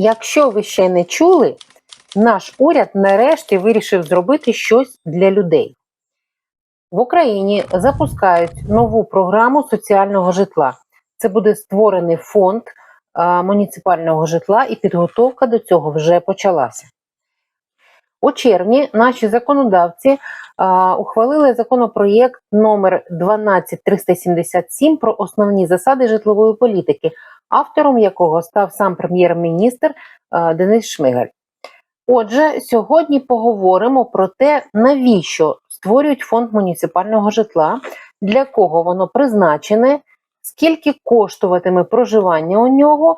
Якщо ви ще не чули, наш уряд нарешті вирішив зробити щось для людей. В Україні запускають нову програму соціального житла. Це буде створений фонд а, муніципального житла, і підготовка до цього вже почалася. У червні наші законодавці а, ухвалили законопроєкт номер 12377 про основні засади житлової політики, автором якого став сам прем'єр-міністр Денис Шмигаль. Отже, сьогодні поговоримо про те, навіщо створюють фонд муніципального житла, для кого воно призначене, скільки коштуватиме проживання у нього,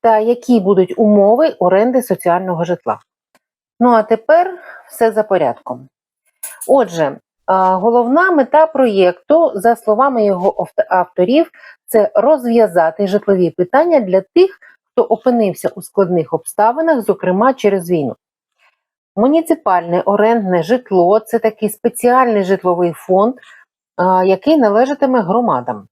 та які будуть умови оренди соціального житла. Ну а тепер все за порядком. Отже, головна мета проєкту, за словами його авторів, це розв'язати житлові питання для тих, хто опинився у складних обставинах, зокрема через війну. Муніципальне орендне житло це такий спеціальний житловий фонд, який належатиме громадам.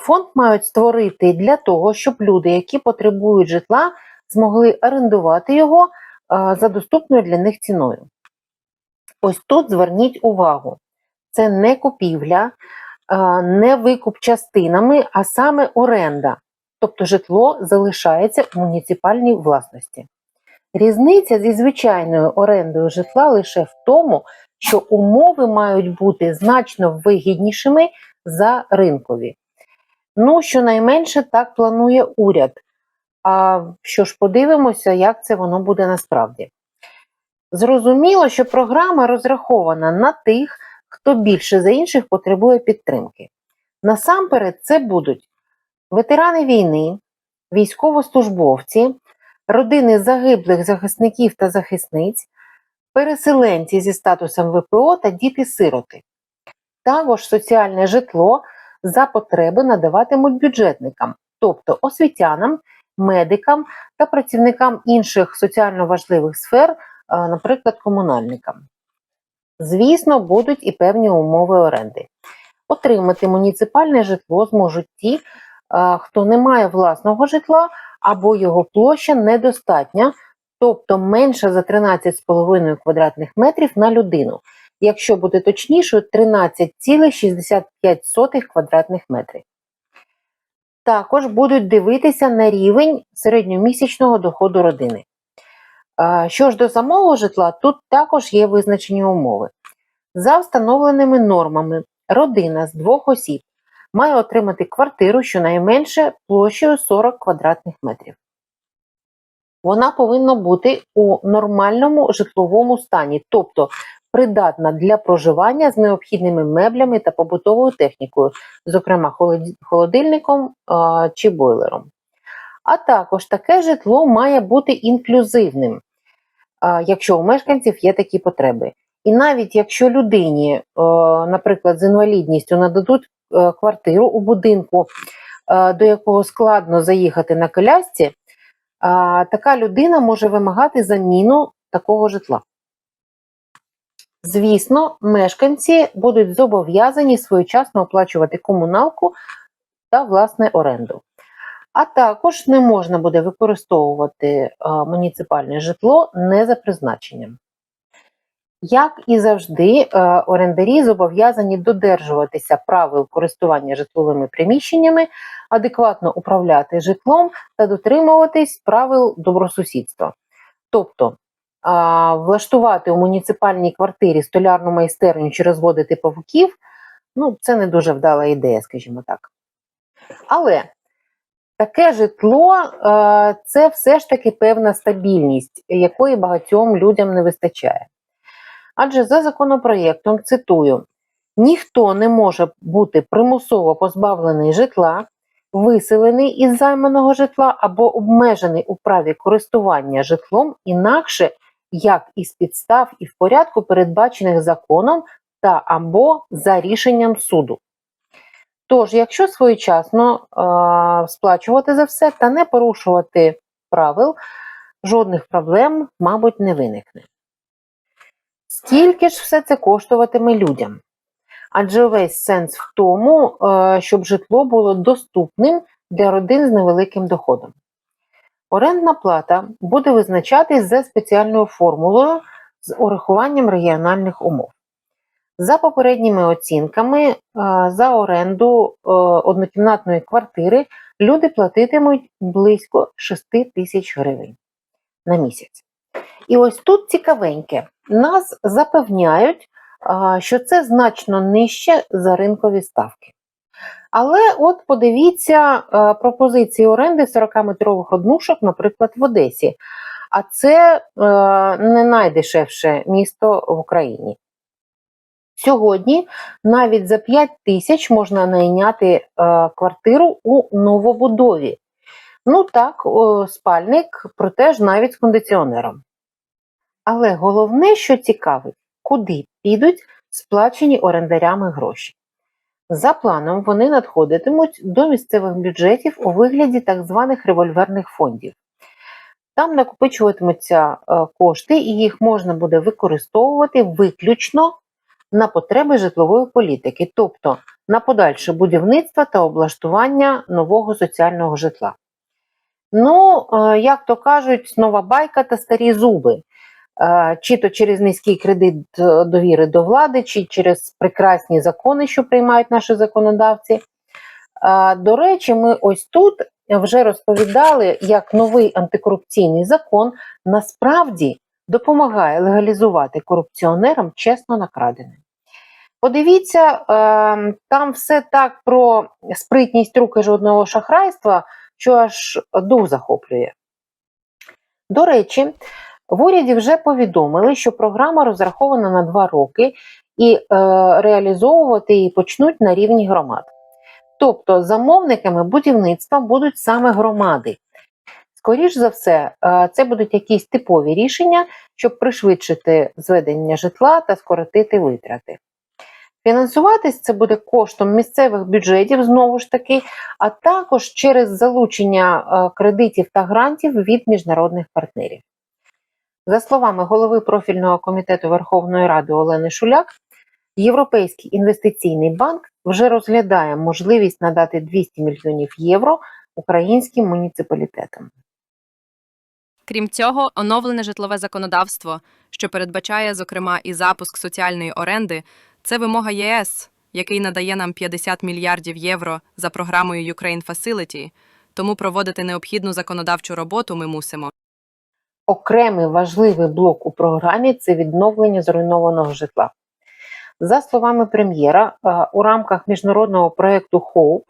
Фонд мають створити для того, щоб люди, які потребують житла, змогли орендувати його за доступною для них ціною. Ось тут зверніть увагу: це не купівля, не викуп частинами, а саме оренда. Тобто житло залишається у муніципальній власності. Різниця зі звичайною орендою житла лише в тому, що умови мають бути значно вигіднішими за ринкові. Ну, щонайменше так планує уряд. А що ж подивимося, як це воно буде насправді. Зрозуміло, що програма розрахована на тих, хто більше за інших потребує підтримки. Насамперед, це будуть ветерани війни, військовослужбовці, родини загиблих захисників та захисниць, переселенці зі статусом ВПО та діти-сироти. Також соціальне житло за потреби надаватимуть бюджетникам, тобто освітянам, медикам та працівникам інших соціально важливих сфер, наприклад, комунальникам. Звісно, будуть і певні умови оренди. Отримати муніципальне житло зможуть ті, хто не має власного житла або його площа недостатня, тобто менша за 13,5 квадратних метрів на людину. Якщо буде точнішою, 13,65 квадратних метрів. Також будуть дивитися на рівень середньомісячного доходу родини. Що ж до самого житла, тут також є визначені умови. За встановленими нормами, родина з двох осіб має отримати квартиру щонайменше площею 40 квадратних метрів. Вона повинна бути у нормальному житловому стані, тобто придатна для проживання з необхідними меблями та побутовою технікою, зокрема холодильником чи бойлером. А також таке житло має бути інклюзивним, якщо у мешканців є такі потреби. І навіть якщо людині, е, наприклад, з інвалідністю нададуть е, квартиру у будинку, е, до якого складно заїхати на колясці, така людина може вимагати заміну такого житла. Звісно, мешканці будуть зобов'язані своєчасно оплачувати комуналку та власне оренду. А також не можна буде використовувати муніципальне житло не за призначенням. Як і завжди, е, орендарі зобов'язані додержуватися правил користування житловими приміщеннями, адекватно управляти житлом та дотримуватись правил добросусідства. Тобто влаштувати у муніципальній квартирі столярну майстерню чи розводити павуків ну, це не дуже вдала ідея, скажімо так. Але таке житло е, це все ж таки певна стабільність, якої багатьом людям не вистачає. Адже за законопроєктом цитую: ніхто не може бути примусово позбавлений житла, виселений із займаного житла або обмежений у праві користування житлом інакше, як із підстав і в порядку, передбачених законом та або за рішенням суду. Тож, якщо своєчасно е, сплачувати за все та не порушувати правил, жодних проблем, мабуть, не виникне. Скільки ж все це коштуватиме людям? Адже весь сенс в тому, е, щоб житло було доступним для родин з невеликим доходом. Орендна плата буде визначатись за спеціальною формулою з урахуванням регіональних умов. За попередніми оцінками, е, за оренду е, однокімнатної квартири люди платитимуть близько 6 тисяч гривень на місяць. І ось тут цікавеньке, нас запевняють, що це значно нижче за ринкові ставки. Але от подивіться е, пропозиції оренди 40-метрових однушок, наприклад, в Одесі. А це е, не найдешевше місто в Україні. Сьогодні навіть за 5 тисяч можна найняти е, квартиру у новобудові. Ну так, о, спальник, проте ж навіть з кондиціонером. Але головне, що цікавить, куди підуть сплачені орендарями гроші. За планом, вони надходитимуть до місцевих бюджетів у вигляді так званих револьверних фондів. Там накопичуватимуться е, кошти, і їх можна буде використовувати виключно на потреби житлової політики, тобто на подальше будівництво та облаштування нового соціального житла. Ну, е, як то кажуть, нова байка та старі зуби. Е, Чи то через низький кредит е, довіри до влади, чи через прекрасні закони, що приймають наші законодавці. До речі, ми ось тут вже розповідали, як новий антикорупційний закон насправді допомагає легалізувати корупціонерам чесно накрадене. Подивіться, е, там все так про спритність руки жодного шахрайства, що аж дух захоплює. До речі, в уряді вже повідомили, що програма розрахована на два роки і е, реалізовувати її почнуть на рівні громад. Тобто замовниками будівництва будуть саме громади. Скоріш за все, е, це будуть якісь типові рішення, щоб пришвидшити зведення житла та скоротити витрати. Фінансуватись це буде коштом місцевих бюджетів, знову ж таки, а також через залучення е, кредитів та грантів від міжнародних партнерів. За словами голови профільного комітету Верховної Ради Олени Шуляк, Європейський інвестиційний банк вже розглядає можливість надати 200 мільйонів євро українським муніципалітетам. Крім цього, оновлене житлове законодавство, що передбачає, зокрема, і запуск соціальної оренди, це вимога ЄС, який надає нам 50 мільярдів євро за програмою Ukraine Facility, тому проводити необхідну законодавчу роботу ми мусимо. Окремий важливий блок у програмі це відновлення зруйнованого житла. За словами прем'єра, е, у рамках міжнародного проєкту HOPE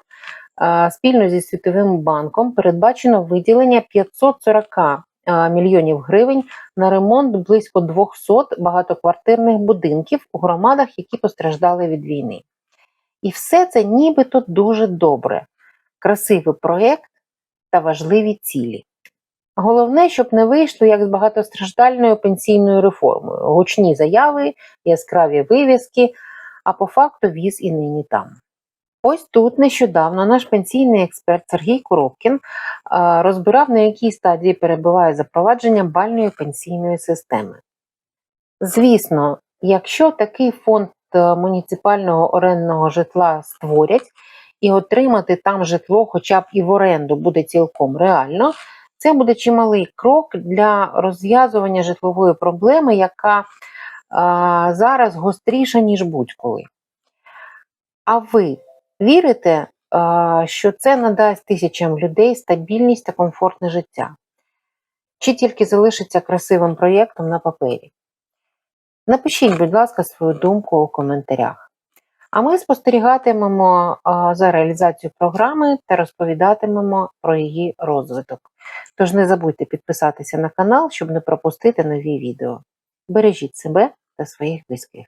е, спільно зі Світовим банком передбачено виділення 540 е, мільйонів гривень на ремонт близько 200 багатоквартирних будинків у громадах, які постраждали від війни. І все це нібито дуже добре, красивий проєкт та важливі цілі. Головне, щоб не вийшло як з багатостраждальною пенсійною реформою. Гучні заяви, яскраві вивіски, а по факту віз і нині там. Ось тут нещодавно наш пенсійний експерт Сергій Коробкін розбирав, на якій стадії перебуває запровадження бальної пенсійної системи. Звісно, якщо такий фонд е, муніципального орендного житла створять і отримати там житло хоча б і в оренду буде цілком реально, це буде чималий крок для розв'язування житлової проблеми, яка а, зараз гостріша, ніж будь-коли. А ви вірите, що це надасть тисячам людей стабільність та комфортне життя? Чи тільки залишиться красивим проєктом на папері? Напишіть, будь ласка, свою думку у коментарях. А ми спостерігатимемо за реалізацією програми та розповідатимемо про її розвиток. Тож не забудьте підписатися на канал, щоб не пропустити нові відео. Бережіть себе та своїх близьких.